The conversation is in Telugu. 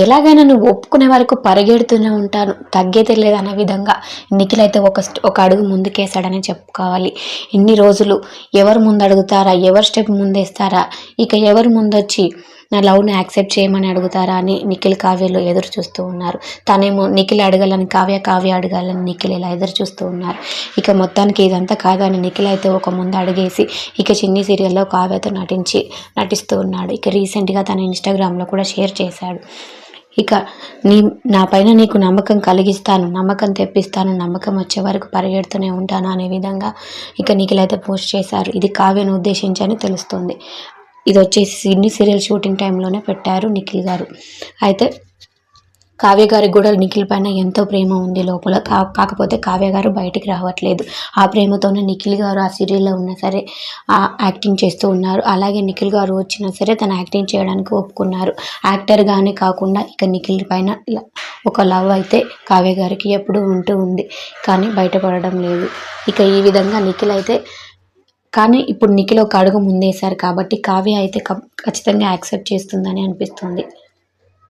ఎలాగైనా నువ్వు ఒప్పుకునే వరకు పరిగెడుతూనే ఉంటాను. తగ్గేదే లేదనే విధంగా నిఖిల్ అయితే ఒక ఒక అడుగు ముందుకేశాడని చెప్పుకోవాలి. ఎన్ని రోజులు ఎవరు ముందు అడుగుతారా ఎవరు స్టెప్ ముందేస్తారా? ఇక ఎవరు ముందొచ్చి నా లవ్ని యాక్సెప్ట్ చేయమని అడుగుతారా అని నిఖిల్ కావ్యలో ఎదురు చూస్తూ ఉన్నారు. తనేమో నిఖిల్ అడగాలని కావ్య కావ్య అడగాలని నిఖిల్ ఇలా ఎదురు చూస్తూ ఉన్నారు. ఇక మొత్తానికి ఇదంతా కాదని నిఖిల్ అయితే ఒక ముందు అడిగేసి ఇక చిన్ని సీరియల్లో కావ్యతో నటించి నటిస్తూ ఉన్నాడు. ఇక రీసెంట్గా తన ఇన్స్టాగ్రామ్లో కూడా షేర్ చేశాడు. ఇక నీ నా పైన నీకు నమ్మకం కలిగిస్తాను నమ్మకం తెప్పిస్తాను నమ్మకం వచ్చే వరకు పరిగెడుతూనే ఉంటాను అనే విధంగా ఇక నిఖిల్ అయితే పోస్ట్ చేశారు. ఇది కావ్యను ఉద్దేశించని తెలుస్తుంది. ఇది వచ్చేసి సిడ్నీ సీరియల్ షూటింగ్ టైంలోనే పెట్టారు నిఖిల్ గారు. అయితే కావ్య గారికి కూడా నిఖిల్ పైన ఎంతో ప్రేమ ఉంది లోపల. కా కాకపోతే కావ్య గారు బయటికి రావట్లేదు. ఆ ప్రేమతోనే నిఖిల్ గారు ఆ సీరియల్లో ఉన్నా సరే ఆ యాక్టింగ్ చేస్తూ ఉన్నారు. అలాగే నిఖిల్ గారు వచ్చినా సరే తను యాక్టింగ్ చేయడానికి ఒప్పుకున్నారు. యాక్టర్గానే కాకుండా ఇక నిఖిల్ పైన ఒక లవ్ అయితే కావ్య గారికి ఎప్పుడూ ఉంటూ ఉంది. కానీ బయటపడడం లేదు. ఇక ఈ విధంగా నిఖిల్ అయితే కానీ ఇప్పుడు నిఖిల్ ఒక అడుగు ముందేశారు కాబట్టి కావ్య అయితే కప్- ఖచ్చితంగా యాక్సెప్ట్ చేస్తుందని అనిపిస్తుంది.